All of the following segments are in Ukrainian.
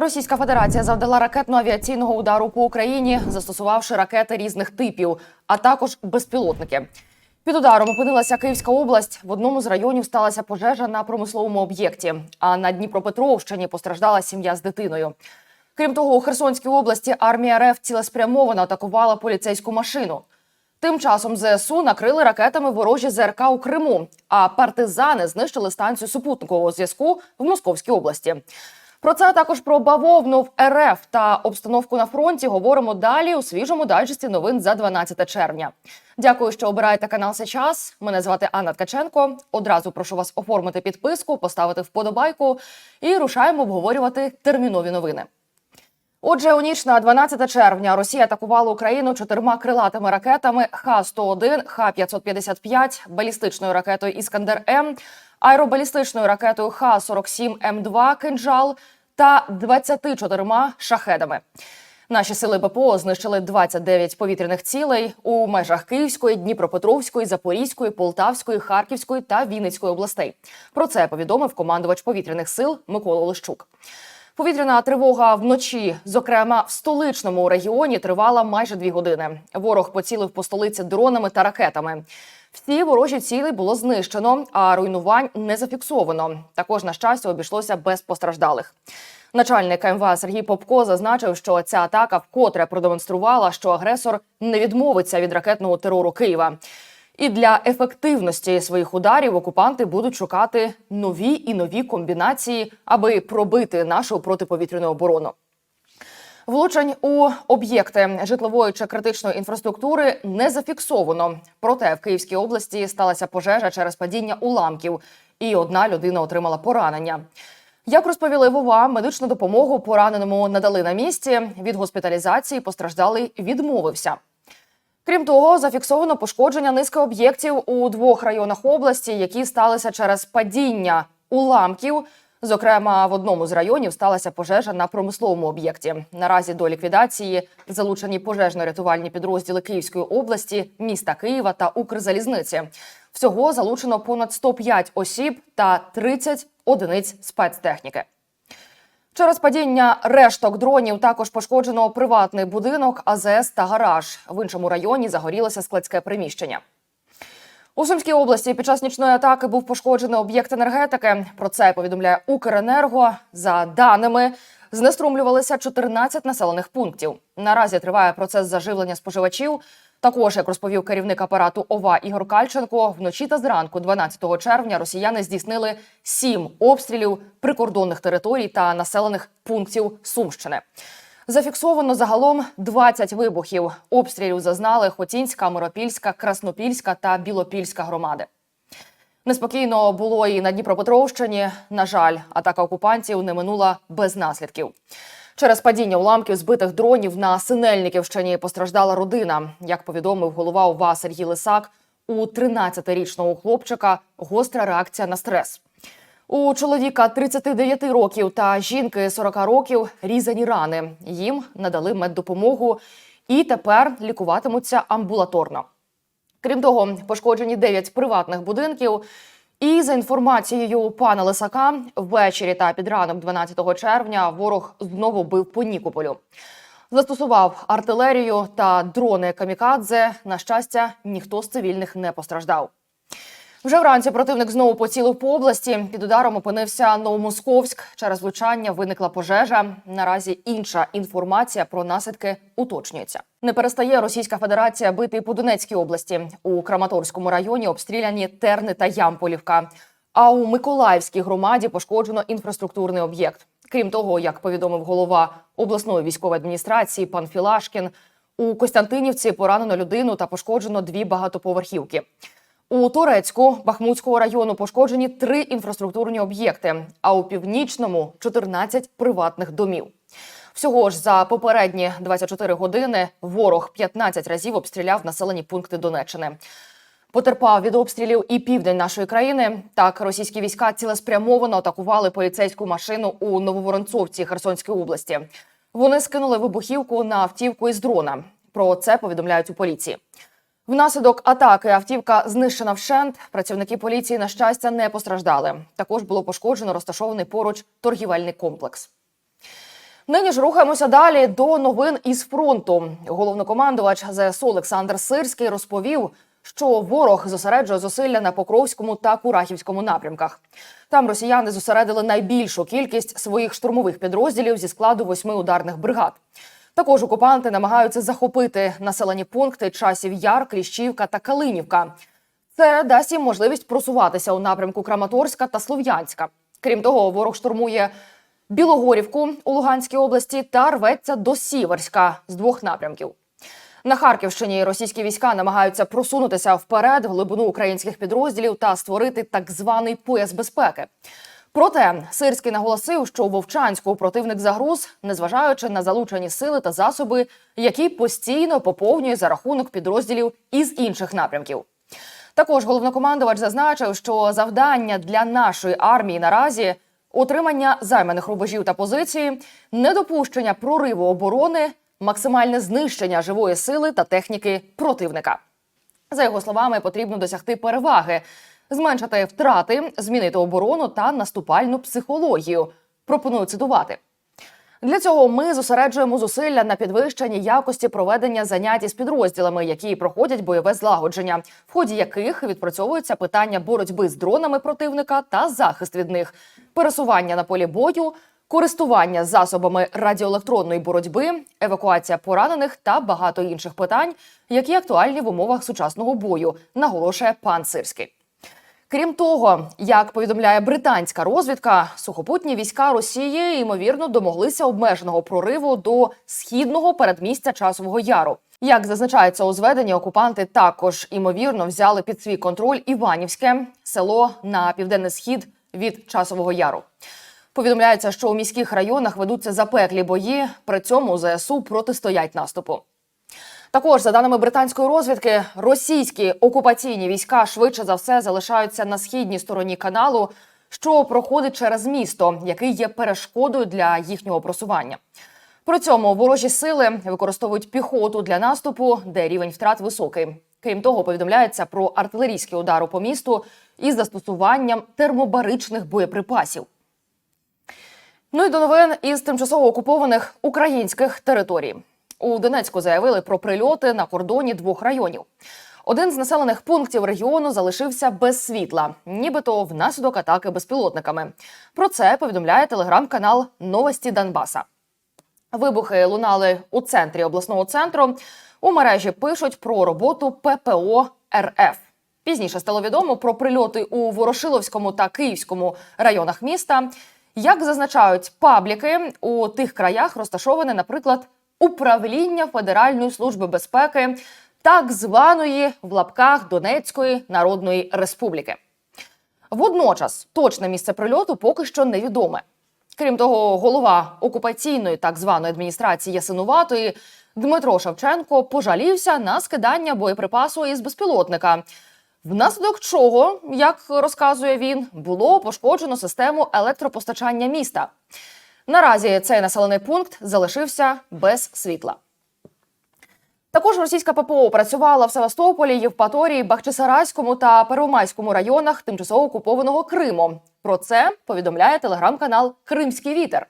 Російська Федерація завдала ракетно-авіаційного удару по Україні, застосувавши ракети різних типів, а також безпілотники. Під ударом опинилася Київська область. В одному з районів сталася пожежа на промисловому об'єкті. А на Дніпропетровщині постраждала сім'я з дитиною. Крім того, у Херсонській області армія РФ цілеспрямовано атакувала поліцейську машину. Тим часом ЗСУ накрили ракетами ворожі ЗРК у Криму, а партизани знищили станцію супутникового зв'язку в Московській області. Про це а також про бавовну в РФ та обстановку на фронті говоримо далі у свіжому дайджесті новин за 12 червня. Дякую, що обираєте канал сейчас. Мене звати Анна Ткаченко. Одразу прошу вас оформити підписку, поставити вподобайку і рушаємо обговорювати термінові новини. Отже, у ніч на 12 червня Росія атакувала Україну чотирма крилатими ракетами Х-101, Х-555, балістичною ракетою Іскандер М, аеробалістичною ракетою Х-47 М2 «Кинжал» та 24 шахедами. Наші сили ППО знищили 29 повітряних цілей у межах Київської, Дніпропетровської, Запорізької, Полтавської, Харківської та Вінницької областей. Про це повідомив командувач повітряних сил Микола Олещук. Повітряна тривога вночі, зокрема в столичному регіоні, тривала майже дві години. Ворог поцілив по столиці дронами та ракетами. Всі ворожі цілі було знищено, а руйнувань не зафіксовано. Також на щастя обійшлося без постраждалих. Начальник МВА Сергій Попко зазначив, що ця атака вкотре продемонструвала, що агресор не відмовиться від ракетного терору Києва. І для ефективності своїх ударів окупанти будуть шукати нові і нові комбінації, аби пробити нашу протиповітряну оборону. Влучень у об'єкти житлової чи критичної інфраструктури не зафіксовано. Проте в Київській області сталася пожежа через падіння уламків, і одна людина отримала поранення. Як розповіли ВОВА, медичну допомогу пораненому надали на місці. Від госпіталізації постраждалий відмовився. Крім того, зафіксовано пошкодження низки об'єктів у двох районах області, які сталися через падіння уламків. Зокрема, в одному з районів сталася пожежа на промисловому об'єкті. Наразі до ліквідації залучені пожежно-рятувальні підрозділи Київської області, міста Києва та Укрзалізниці. Всього залучено понад 105 осіб та 30 одиниць спецтехніки. Через падіння решток дронів також пошкоджено приватний будинок, АЗС та гараж. В іншому районі загорілося складське приміщення. У Сумській області під час нічної атаки був пошкоджений об'єкт енергетики. Про це повідомляє Укренерго. За даними знеструмлювалися 14 населених пунктів. Наразі триває процес заживлення споживачів. Також, як розповів керівник апарату ОВА Ігор Кальченко, вночі та зранку, 12 червня, росіяни здійснили сім обстрілів прикордонних територій та населених пунктів Сумщини. Зафіксовано загалом 20 вибухів. Обстрілів зазнали Хотінська, Миропільська, Краснопільська та Білопільська громади. Неспокійно було і на Дніпропетровщині. На жаль, атака окупантів не минула без наслідків. Через падіння уламків збитих дронів на Синельниківщині постраждала родина. Як повідомив голова ОВА Сергій Лисак, у 13-річного хлопчика гостра реакція на стрес. У чоловіка 39 років та жінки 40 років різані рани. Їм надали меддопомогу і тепер лікуватимуться амбулаторно. Крім того, пошкоджені 9 приватних будинків. І за інформацією пана Лисака, ввечері та під ранок 12 червня ворог знову бив по Нікополю. Застосував артилерію та дрони камікадзе. На щастя, ніхто з цивільних не постраждав. Вже вранці противник знову поцілив по області. Під ударом опинився Новомосковськ. Через влучання виникла пожежа. Наразі інша інформація про наслідки уточнюється. Не перестає Російська Федерація бити по Донецькій області. У Краматорському районі обстріляні Терни та Ямполівка. А у Миколаївській громаді пошкоджено інфраструктурний об'єкт. Крім того, як повідомив голова обласної військової адміністрації пан Філашкін, у Костянтинівці поранено людину та пошкоджено дві багатоповерхівки. У Турецьку Бахмутського району пошкоджені три інфраструктурні об'єкти, а у північному 14 приватних домів. Всього ж за попередні 24 години ворог 15 разів обстріляв населені пункти Донеччини. Потерпав від обстрілів і південь нашої країни. Так, російські війська цілеспрямовано атакували поліцейську машину у Нововоронцовці Херсонської області. Вони скинули вибухівку на автівку із дрона. Про це повідомляють у поліції. Внаслідок атаки автівка знищена вщент. Працівники поліції, на щастя, не постраждали. Також було пошкоджено розташований поруч торгівельний комплекс. Нині ж рухаємося далі до новин із фронту. Головнокомандувач ЗСУ Олександр Сирський розповів, що ворог зосереджує зусилля на Покровському та Курахівському напрямках. Там росіяни зосередили найбільшу кількість своїх штурмових підрозділів зі складу восьми ударних бригад. Також окупанти намагаються захопити населені пункти часів Яр, Кліщівка та Калинівка. Це дасть їм можливість просуватися у напрямку Краматорська та Слов'янська. Крім того, ворог штурмує Білогорівку у Луганській області та рветься до Сіверська з двох напрямків. На Харківщині російські війська намагаються просунутися вперед в глибину українських підрозділів та створити так званий пояс безпеки. Проте Сирський наголосив, що у Вовчанську противник загруз, незважаючи на залучені сили та засоби, які постійно поповнює за рахунок підрозділів із інших напрямків. Також головнокомандувач зазначив, що завдання для нашої армії наразі утримання займаних рубежів та позиції, недопущення прориву оборони, максимальне знищення живої сили та техніки противника. За його словами, потрібно досягти переваги, зменшити втрати, змінити оборону та наступальну психологію. Пропоную цитувати. Для цього ми зосереджуємо зусилля на підвищенні якості проведення занять із підрозділами, які проходять бойове злагодження, в ході яких відпрацьовуються питання боротьби з дронами противника та захист від них, пересування на полі бою, користування засобами радіоелектронної боротьби, евакуація поранених та багато інших питань, які актуальні в умовах сучасного бою, наголошує пан Сирський. Крім того, як повідомляє британська розвідка, сухопутні війська Росії ймовірно домоглися обмеженого прориву до східного передмістя часового яру. Як зазначається у зведенні, окупанти також ймовірно взяли під свій контроль Іванівське село на південний схід від часового яру. Повідомляється, що у міських районах ведуться запеклі бої. При цьому ЗСУ протистоять наступу. Також, за даними британської розвідки, російські окупаційні війська швидше за все залишаються на східній стороні каналу, що проходить через місто, який є перешкодою для їхнього просування. При цьому ворожі сили використовують піхоту для наступу, де рівень втрат високий. Крім того, повідомляється про артилерійські удари по місту із застосуванням термобаричних боєприпасів. Ну і до новин із тимчасово окупованих українських територій. У Донецьку заявили про прильоти на кордоні двох районів. Один з населених пунктів регіону залишився без світла, нібито внаслідок атаки безпілотниками. Про це повідомляє телеграм-канал Новості Донбаса. Вибухи лунали у центрі обласного центру. У мережі пишуть про роботу ППО РФ. Пізніше стало відомо про прильоти у Ворошиловському та Київському районах міста. Як зазначають пабліки, у тих краях розташоване, наприклад, управління Федеральної служби безпеки так званої в лапках Донецької Народної Республіки. Водночас точне місце прильоту поки що невідоме. Крім того, голова окупаційної так званої адміністрації Ясинуватої Дмитро Шевченко пожалівся на скидання боєприпасу із безпілотника. Внаслідок чого, як розказує він, було пошкоджено систему електропостачання міста. Наразі цей населений пункт залишився без світла. Також російська ППО працювала в Севастополі, Євпаторії, Бахчисарайському та Первомайському районах тимчасово окупованого Криму. Про це повідомляє телеграм-канал Кримський вітер.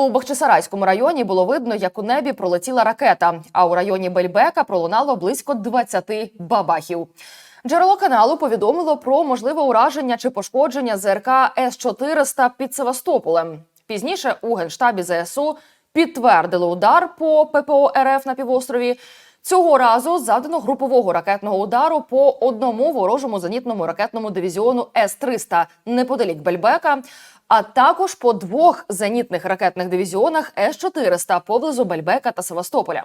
У Бахчисарайському районі було видно, як у небі пролетіла ракета. А у районі Бельбека пролунало близько 20 бабахів. Джерело каналу повідомило про можливе ураження чи пошкодження ЗРК С-400 під Севастополем. Пізніше у генштабі ЗСУ підтвердили удар по ППО РФ на півострові. Цього разу завдано групового ракетного удару по одному ворожому зенітному ракетному дивізіону С-300 неподалік Бельбека, а також по двох зенітних ракетних дивізіонах С-400 поблизу Бельбека та Севастополя.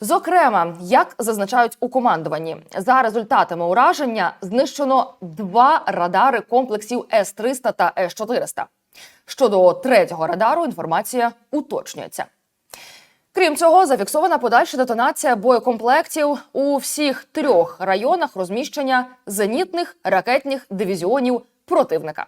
Зокрема, як зазначають у командуванні, за результатами ураження знищено два радари комплексів С-300 та С-400. Щодо третього радару інформація уточнюється. Крім цього, зафіксована подальша детонація боєкомплектів у всіх трьох районах розміщення зенітних ракетних дивізіонів противника.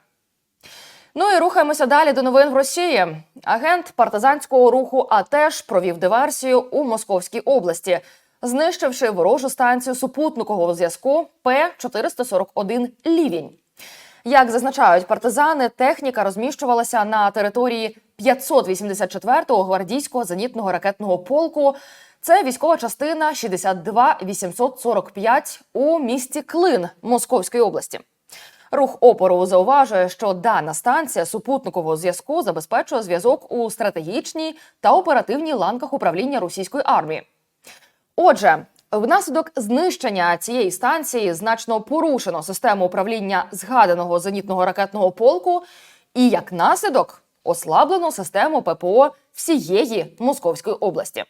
Ну і рухаємося далі до новин в Росії. Агент партизанського руху АТЕШ провів диверсію у Московській області, знищивши ворожу станцію супутникового зв'язку П-441 Лівінь. Як зазначають партизани, техніка розміщувалася на території 584-го гвардійського зенітного ракетного полку. Це військова частина 62845 у місті Клин Московської області. Рух опору зауважує, що дана станція супутникового зв'язку забезпечує зв'язок у стратегічній та оперативній ланках управління російської армії. Отже, внаслідок знищення цієї станції значно порушено систему управління згаданого зенітного ракетного полку, і як наслідок ослаблено систему ППО всієї Московської області.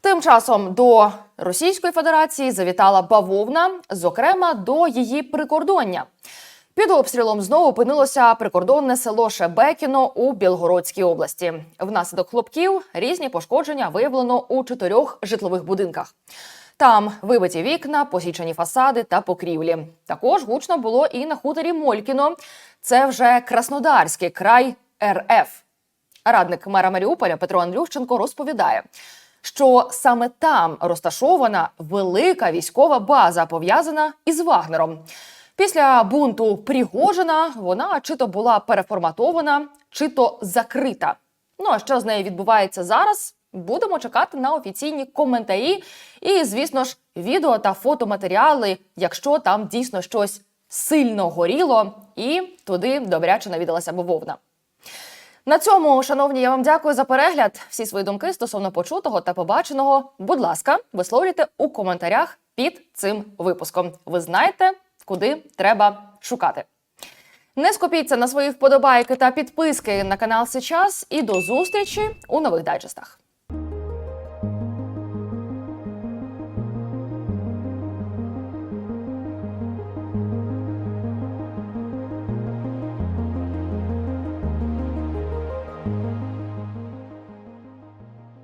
Тим часом до Російської Федерації завітала бавовна, зокрема до її прикордоння. Під обстрілом знову опинилося прикордонне село Шебекіно у Білгородській області. Внаслідок хлопків різні пошкодження виявлено у чотирьох житлових будинках. Там вибиті вікна, посічені фасади та покрівлі. Також гучно було і на хуторі Молькіно. Це вже Краснодарський край РФ. Радник мера Маріуполя Петро Андрющенко розповідає, що саме там розташована велика військова база, пов'язана із Вагнером. Після бунту Пригожина вона чи то була переформатована, чи то закрита. Ну а що з нею відбувається зараз? Будемо чекати на офіційні коментарі і, звісно ж, відео та фотоматеріали, якщо там дійсно щось сильно горіло, і туди добряче навідалася бавовна. На цьому, шановні, я вам дякую за перегляд. Всі свої думки стосовно почутого та побаченого, будь ласка, висловлюйте у коментарях під цим випуском. Ви знаєте, куди треба шукати. Не скупіться на свої вподобайки та підписки на канал Сейчас і до зустрічі у нових дайджестах.